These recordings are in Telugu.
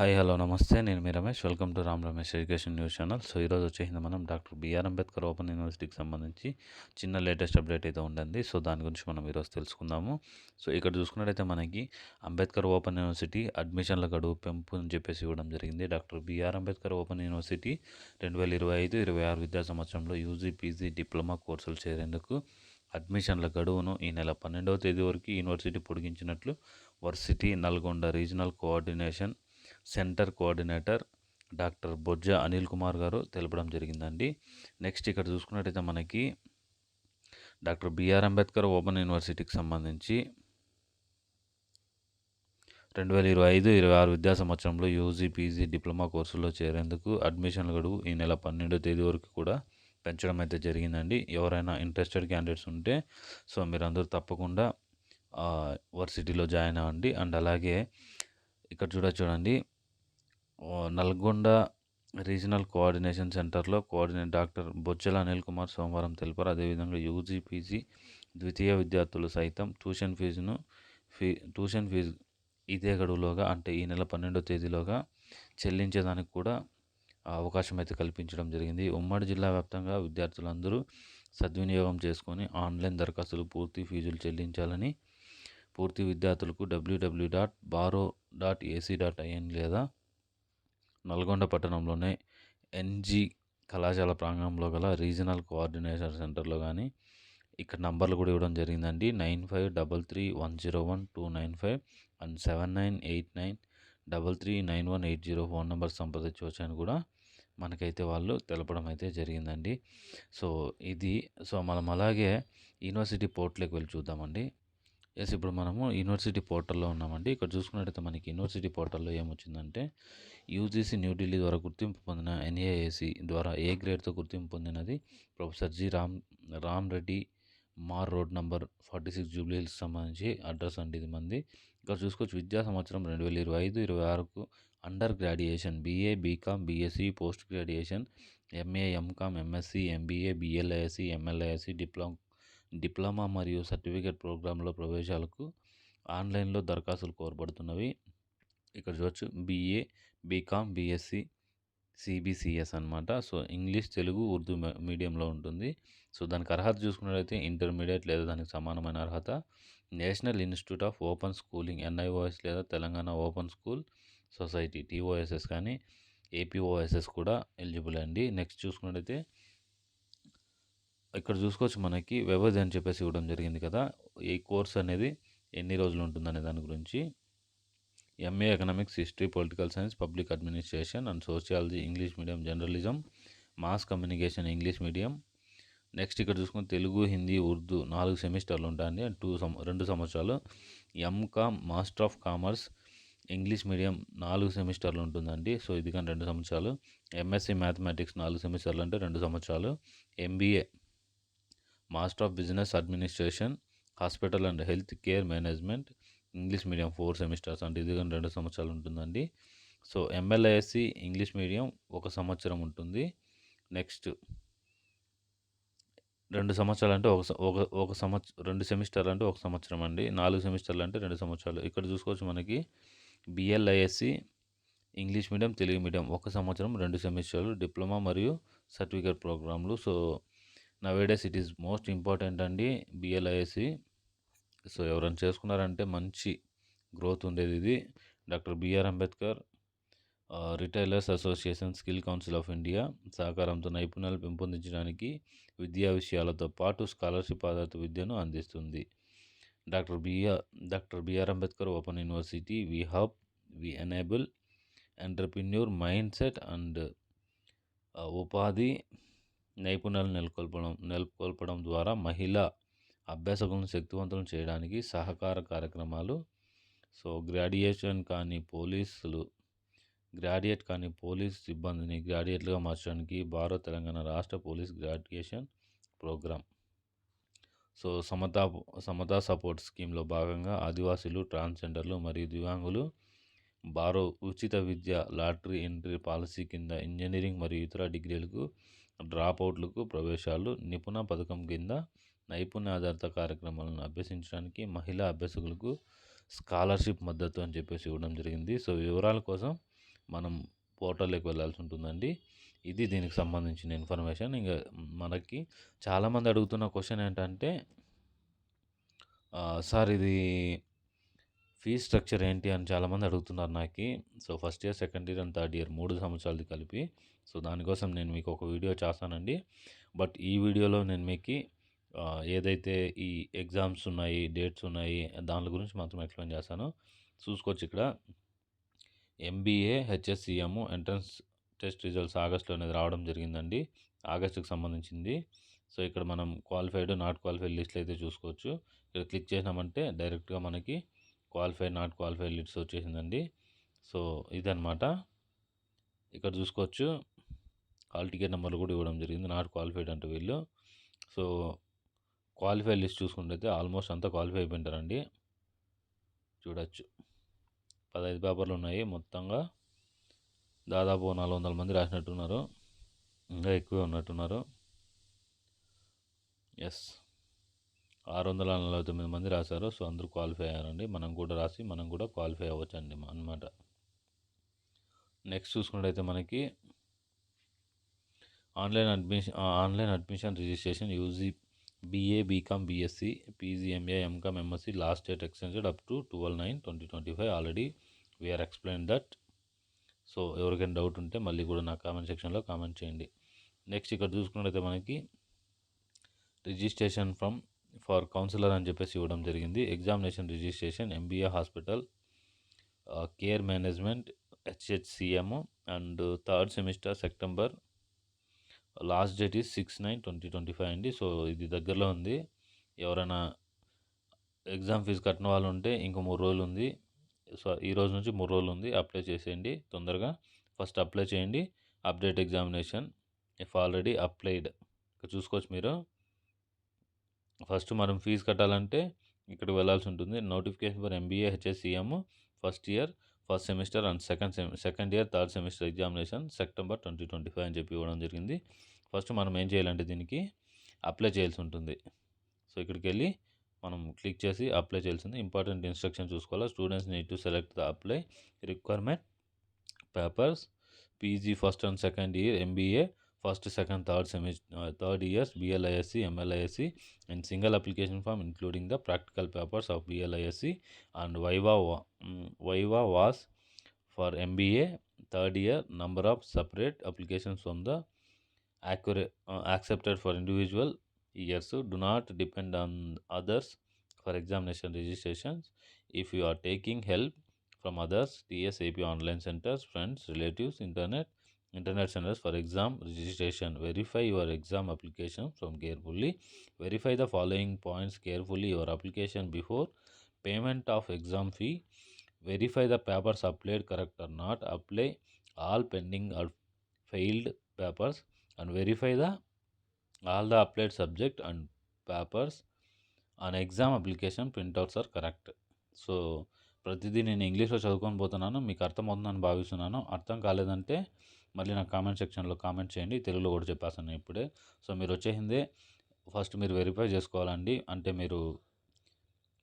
హాయ్ హలో నమస్తే. నేను మీ Ramesh. Welcome to Ram Ramesh education news channel. So ఈరోజు వచ్చేసింది మనం డాక్టర్ బిఆర్ అంబేద్కర్ ఓపెన్ యూనివర్సిటీకి సంబంధించి చిన్న లేటెస్ట్ అప్డేట్ అయితే ఉండండి సో దాని గురించి మనం ఈరోజు తెలుసుకుందాము. సో ఇక్కడ చూసుకున్నట్టయితే మనకి అంబేద్కర్ ఓపెన్ యూనివర్సిటీ అడ్మిషన్ల గడువు పెంపు అని చెప్పేసి ఇవ్వడం జరిగింది. Doctor BR Ambedkar open university రెండు వేల ఇరవై ఐదు ఇరవై ఆరు విద్యా సంవత్సరంలో యూజీ పీజీ డిప్లొమా కోర్సులు చేరేందుకు అడ్మిషన్ల గడువును ఈ నెల పన్నెండవ తేదీ వరకు university పొడిగించినట్లు varsity Nalgonda regional coordination centre coordinator doctor Bojja Anil Kumar గారు తెలపడం జరిగిందండి. నెక్స్ట్ ఇక్కడ చూసుకున్నట్టయితే మనకి డాక్టర్ బిఆర్ అంబేద్కర్ ఓపెన్ యూనివర్సిటీకి సంబంధించి రెండు వేల ఇరవై ఐదు ఇరవై ఆరు విద్యా సంవత్సరంలో యూజీ పీజీ డిప్లొమా కోర్సుల్లో చేరేందుకు అడ్మిషన్ల గడువు ఈ నెల పన్నెండో తేదీ వరకు కూడా పెంచడం అయితే జరిగిందండి. ఎవరైనా ఇంట్రెస్టెడ్ క్యాండిడేట్స్ ఉంటే సో మీరందరూ తప్పకుండా వర్సిటీలో జాయిన్ అవ్వండి. అండ్ అలాగే ఇక్కడ చూడ చూడండి నల్గొండ రీజనల్ కోఆర్డినేషన్ సెంటర్లో కోఆర్డినేట్ డాక్టర్ బొజ్జల అనిల్ కుమార్ సోమవారం తెలిపారు. అదేవిధంగా యూజీ పీజీ ద్వితీయ విద్యార్థులు సైతం ట్యూషన్ ఫీజును ఫీ ట్యూషన్ ఫీజు ఇదే గడువులోగా అంటే ఈ నెల పన్నెండో తేదీలోగా చెల్లించేదానికి కూడా అవకాశం అయితే కల్పించడం జరిగింది. ఉమ్మడి జిల్లా వ్యాప్తంగా విద్యార్థులందరూ సద్వినియోగం చేసుకొని ఆన్లైన్ దరఖాస్తులు పూర్తి ఫీజులు చెల్లించాలని పూర్తి విద్యార్థులకు WWW dot BRAOU dot AC dot IN లేదా నల్గొండ పట్టణంలోనే ఎన్జీ కళాశాల ప్రాంగణంలో గల రీజనల్ కోఆర్డినేషన్ సెంటర్లో కానీ ఇక్కడ నంబర్లు కూడా ఇవ్వడం జరిగిందండి. Nine five double three one zero one two nine five and seven nine eight nine double three nine one eight zero phone number సంప్రదించవచ్చు అని కూడా మనకైతే వాళ్ళు తెలపడం అయితే జరిగిందండి. సో ఇది సో మనం అలాగే యూనివర్సిటీ పోర్ట్లోకి వెళ్ళి చూద్దామండి. ఎస్ ఇప్పుడు మనము యూనివర్సిటీ పోర్టల్లో ఉన్నామండి. ఇక్కడ చూసుకున్నట్టయితే మనకి యూనివర్సిటీ పోర్టల్లో ఏమొచ్చిందంటే యూజీసీ న్యూఢిల్లీ ద్వారా గుర్తింపు పొందిన ఎన్ఏఏసి ద్వారా ఏ గ్రేడ్తో గుర్తింపు పొందినది professor G Ram Ram Reddy Marg road number forty six Jubilee Hills సంబంధించి అడ్రస్ అండి ఇది మంది. ఇక్కడ చూసుకోవచ్చు విద్యా సంవత్సరం రెండు వేల ఇరవై ఐదు ఇరవై ఆరుకు under graduation BA BCom BSc post graduation MA MCom MSc MBA BLISc MLISc diploma diploma మరియు సర్టిఫికేట్ ప్రోగ్రాంలో ప్రవేశాలకు ఆన్లైన్లో దరఖాస్తులు కోరబడుతున్నవి. ఇక్కడ చూడవచ్చు బీఏ బీకామ్ బీఎస్సీ సిబిసిఎస్ అనమాట సో ఇంగ్లీష్ తెలుగు ఉర్దూ మీడియంలో ఉంటుంది. సో దానికి అర్హత చూసుకున్నట్లయితే ఇంటర్మీడియట్ లేదా దానికి సమానమైన అర్హత. National institute of open schooling NIOS లేదా Telangana open school society TOSS కానీ ఏపీఓఎస్ఎస్ కూడా ఎలిజిబుల్ అండి. నెక్స్ట్ చూసుకున్నట్టయితే ఇక్కడ చూసుకోవచ్చు మనకి వ్యవధి అని చెప్పేసి ఇవ్వడం జరిగింది కదా. ఈ కోర్స్ అనేది ఎన్ని రోజులు ఉంటుందనే దాని గురించి. MA economics history political science public administration and sociology English medium journalism mass communication English medium next ఇక్కడ చూసుకుని తెలుగు హిందీ ఉర్దూ నాలుగు సెమిస్టర్లు ఉంటాయండి. టూ సం రెండు సంవత్సరాలు. MCom master of commerce English medium నాలుగు సెమిస్టర్లు ఉంటుందండి. సో ఇది కానీ రెండు సంవత్సరాలు. ఎంఎస్సి మ్యాథమెటిక్స్ నాలుగు సెమిస్టర్లు అంటే రెండు సంవత్సరాలు. MBA master of business administration hospital and health care management English medium four semesters అంటే ఇది కానీ రెండు సంవత్సరాలు ఉంటుందండి. సో ఎంఎల్ఐఎస్సి ఇంగ్లీష్ మీడియం ఒక సంవత్సరం ఉంటుంది. నెక్స్ట్ రెండు సంవత్సరాలు అంటే ఒక ఒక ఒక సంవత్సరం రెండు సెమిస్టర్లు అంటే ఒక సంవత్సరం అండి. నాలుగు సెమిస్టర్లు అంటే రెండు సంవత్సరాలు. ఇక్కడ చూసుకోవచ్చు మనకి BLISc English medium Telugu medium ఒక సంవత్సరం రెండు సెమిస్టర్లు డిప్లొమా మరియు సర్టిఫికేట్ ప్రోగ్రాంలు. So nowadays it is most important అండి బిఎల్ఐఎస్సి సో ఎవరైనా చేసుకున్నారంటే మంచి గ్రోత్ ఉండేది ఇది. Doctor BR Ambedkar retailers association skill council of India సహకారంతో నైపుణ్యాలు పెంపొందించడానికి విద్యా విషయాలతో పాటు స్కాలర్షిప్ ఆధారిత విద్యను అందిస్తుంది. Doctor BR doctor BR Ambedkar open university V hub V enable entrepreneur mind set and ఉపాధి నైపుణ్యాలు నెలకొల్పడం నెలకొల్పడం ద్వారా మహిళా అభ్యాసకులను శక్తివంతులను చేయడానికి సహకార కార్యక్రమాలు సో గ్రాడ్యుయేషన్ కానీ పోలీసులు గ్రాడ్యుయేట్ కానీ పోలీస్ సిబ్బందిని గ్రాడ్యుయేట్లుగా మార్చడానికి భారత తెలంగాణ రాష్ట్ర police graduation programme so Samata Samata support స్కీమ్లో భాగంగా ఆదివాసీలు ట్రాన్స్జెండర్లు మరియు దివ్యాంగులు బారో ఉచిత విద్య లాటరీ ఎంట్రీ పాలసీ కింద ఇంజనీరింగ్ మరియు ఇతర డిగ్రీలకు డ్రాప్ అవుట్లకు ప్రవేశాలు నిపుణ పథకం కింద నైపుణ్య ఆధారిత కార్యక్రమాలను అభ్యసించడానికి మహిళా అభ్యాసకులకు స్కాలర్షిప్ మద్దతు అని చెప్పేసి ఇవ్వడం జరిగింది. సో వివరాల కోసం మనం పోర్టల్లోకి వెళ్ళాల్సి ఉంటుందండి. ఇది దీనికి సంబంధించిన ఇన్ఫర్మేషన్. ఇంకా మనకి చాలామంది అడుగుతున్న క్వశ్చన్ ఏంటంటే సార్ ఇది ఫీ స్ట్రక్చర్ ఏంటి అని చాలామంది అడుగుతున్నారు నాకు. So first year second year and third year మూడు సంవత్సరాలది కలిపి. సో దానికోసం నేను మీకు ఒక వీడియో చేస్తానండి. బట్ ఈ వీడియోలో నేను మీకు ఏదైతే ఈ ఎగ్జామ్స్ ఉన్నాయి డేట్స్ ఉన్నాయి దాని గురించి మాత్రం ఎక్స్ప్లెయిన్ చేస్తాను. చూసుకోవచ్చు ఇక్కడ. MBA HSCM entrance test results ఆగస్ట్లో అనేది రావడం జరిగిందండి. ఆగస్టుకి సంబంధించింది. సో ఇక్కడ మనం క్వాలిఫైడ్ నాట్ క్వాలిఫైడ్ లిస్ట్లు అయితే చూసుకోవచ్చు. ఇక్కడ క్లిక్ చేసినామంటే డైరెక్ట్గా మనకి క్వాలిఫైడ్ నాట్ క్వాలిఫైడ్ లిస్ట్ వచ్చేసిందండి. సో ఇదనమాట ఇక్కడ చూసుకోవచ్చు. హాల్ టికెట్ నెంబర్లు కూడా ఇవ్వడం జరిగింది. నాట్ క్వాలిఫైడ్ అంటే వీళ్ళు. సో క్వాలిఫై లిస్ట్ చూసుకుంటే ఆల్మోస్ట్ అంతా క్వాలిఫై అయిపోయింటారండి. చూడొచ్చు. పదహైదు పేపర్లు ఉన్నాయి మొత్తంగా. దాదాపు నాలుగు వందల మంది రాసినట్టున్నారు. ఇంకా ఎక్కువే ఉన్నట్టున్నారు. ఎస్. ఆరు వందల నలభై తొమ్మిది మంది రాశారు. సో అందరూ క్వాలిఫై అయ్యారండి. మనం కూడా రాసి మనం కూడా క్వాలిఫై అవ్వచ్చు అండి అనమాట నెక్స్ట్ చూసుకున్నట్టయితే మనకి online admission online admission registration UG BA BCom BSc PG MA MCom MSc last date extended up to twelve nine twenty twenty five already we are explain that. So ఎవరికైనా డౌట్ ఉంటే మళ్ళీ కూడా నా కామెంట్ సెక్షన్లో కామెంట్ చేయండి. నెక్స్ట్ ఇక్కడ చూసుకున్నట్టయితే మనకి రిజిస్ట్రేషన్ ఫ్రమ్ ఫర్ కౌన్సిలర్ అని చెప్పేసి ఇవ్వడం జరిగింది. Examination registration MBA hospital care management HHCM and third semester September. Last date is six nine twenty twenty five అండి. సో ఇది దగ్గరలో ఉంది. ఎవరైనా ఎగ్జామ్ ఫీజు కట్టిన వాళ్ళు ఉంటే ఇంకో మూడు రోజులు ఉంది. సో ఈ రోజు నుంచి మూడు రోజులు ఉంది. అప్లై చేసేయండి తొందరగా. ఫస్ట్ అప్లై చేయండి. Update examination if already applied. చూసుకోవచ్చు మీరు. ఫస్ట్ మనం ఫీజు కట్టాలంటే ఇక్కడికి వెళ్ళాల్సి ఉంటుంది. Notification for MBA HSCM first year first semester and second semi second year third semester examination September twenty twenty five అని చెప్పి ఇవ్వడం జరిగింది. ఫస్ట్ మనం ఏం చేయాలంటే దీనికి అప్లై చేయాల్సి ఉంటుంది. సో ఇక్కడికి వెళ్ళి మనం క్లిక్ చేసి అప్లై చేయాల్సింది ఇంపార్టెంట్ ఇన్స్ట్రక్షన్ చూసుకోవాలి. Students need to select the apply requirement papers PG first and second year MBA first second third semester uh, third years BLISC MLISC and single application form including the practical papers of BLISC and Viva was mm, for MBA third year number of separate applications from the accurate uh, accepted for individual years. So do not depend on others for examination registrations. If you are taking help from others TSAP online centers friends relatives internet internet centers for exam registration. Verify your exam application from carefully verify the following points carefully your application before payment of exam fee verify the papers applied correct or not apply all pending or failed papers and verify the all the applied subject and papers and exam application printouts are correct so ప్రతిదీ నేను ఇంగ్లీష్లో చదువుకొని పోతున్నాను మీకు అర్థమవుతుందని భావిస్తున్నాను. అర్థం కాలేదంటే మళ్ళీ నాకు కామెంట్ సెక్షన్లో కామెంట్ చేయండి. తెలుగులో కూడా చెప్పేస్తాను ఇప్పుడే. సో మీరు వచ్చేసిందే ఫస్ట్ మీరు వెరిఫై చేసుకోవాలండి. అంటే మీరు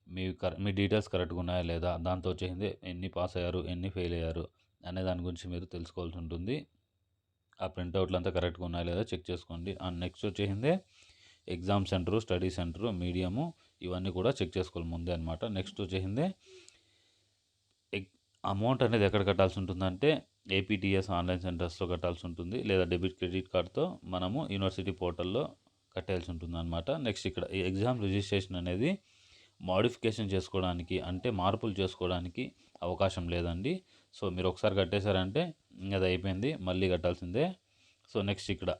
మీ కర మీ డీటెయిల్స్ కరెక్ట్గా ఉన్నాయా లేదా దాంతో వచ్చేసింది ఎన్ని పాస్ అయ్యారు ఎన్ని ఫెయిల్ అయ్యారు అనే దాని గురించి మీరు తెలుసుకోవాల్సి ఉంటుంది. ఆ ప్రింట్అవుట్లు అంతా కరెక్ట్గా ఉన్నాయా లేదా చెక్ చేసుకోండి. And next వచ్చేసిందే exam center study center medium ఇవన్నీ కూడా చెక్ చేసుకోవాలి ముందే అనమాట నెక్స్ట్ వచ్చేసిందే అమౌంట్ అనేది ఎక్కడ కట్టాల్సి ఉంటుందంటే ఏపీటీఎస్ ఆన్లైన్ సెంటర్స్లో కట్టాల్సి ఉంటుంది. లేదా డెబిట్ క్రెడిట్ కార్డ్తో మనము యూనివర్సిటీ పోర్టల్లో కట్టాల్సి ఉంటుంది అనమాట నెక్స్ట్ ఇక్కడ ఈ ఎగ్జామ్ రిజిస్ట్రేషన్ అనేది మాడిఫికేషన్ చేసుకోవడానికి అంటే మార్పులు చేసుకోవడానికి అవకాశం లేదండి. సో మీరు ఒకసారి కట్టేశారంటే అది అయిపోయింది మళ్ళీ కట్టాల్సిందే. సో నెక్స్ట్ ఇక్కడ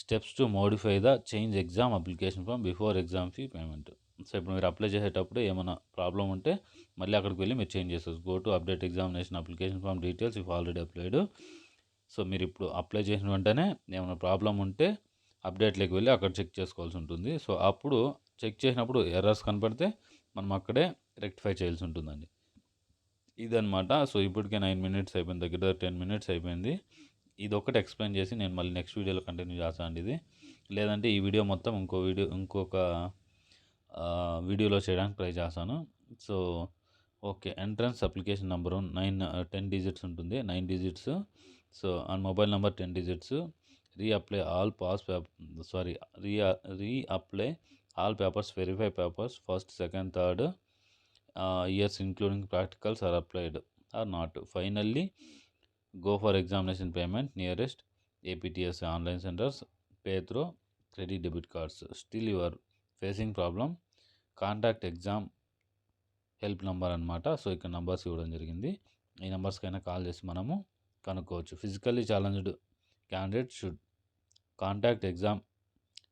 steps to modify the change exam application form before exam fee payment. So ఇప్పుడు మీరు అప్లై చేసేటప్పుడు ఏమైనా ప్రాబ్లం ఉంటే మళ్ళీ అక్కడికి వెళ్ళి మీరు చేంజ్ చేసుకోవచ్చు. Go to update examination application form details if already applied so మీరు ఇప్పుడు అప్లై చేసిన వెంటనే ఏమైనా ప్రాబ్లం ఉంటే అప్డేట్లోకి వెళ్ళి అక్కడ చెక్ చేసుకోవాల్సి ఉంటుంది. సో అప్పుడు చెక్ చేసినప్పుడు ఎర్రర్స్ కనపడితే మనం అక్కడే రెక్టిఫై చేయాల్సి ఉంటుందండి. ఇదనమాట సో ఇప్పటికే నైన్ మినిట్స్ అయిపోయింది. దగ్గర టెన్ మినిట్స్ అయిపోయింది. ఇది ఒకటి ఎక్స్ప్లెయిన్ చేసి నేను మళ్ళీ నెక్స్ట్ వీడియోలో కంటిన్యూ చేస్తాను అండి ఇది. లేదంటే ఈ వీడియో మొత్తం ఇంకో వీడియో ఇంకొక వీడియోలో చేయడానికి ట్రై చేస్తాను. So okay. Entrance application number nine ten digits ఉంటుంది. Nine digits. So on mobile number ten digits. Re apply all pass sorry re re apply all papers verify papers first second third years including practicals are applied or not. Finally go for examination payment nearest APTS online centers pay through credit debit cards. Still your facing problem contact exam help number అనమాట సో ఇక్కడ నెంబర్స్ ఇవ్వడం జరిగింది. ఈ నెంబర్స్కైనా కాల్ చేసి మనము కనుక్కోవచ్చు. Physically challenged candidate should contact exam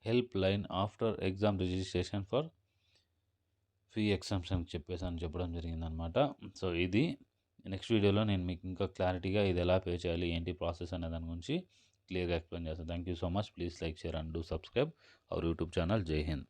help line after exam registration for fee exemption చెప్పేసి అని చెప్పడం జరిగిందనమాట సో ఇది నెక్స్ట్ వీడియోలో నేను మీకు ఇంకా క్లారిటీగా ఇది ఎలా పే చేయాలి ఏంటి ప్రాసెస్ అనే దాని గురించి క్లియర్గా ఎక్స్ప్లెయిన్ చేస్తాను. Thank you so much please like share and do subscribe our YouTube channel జై హింద్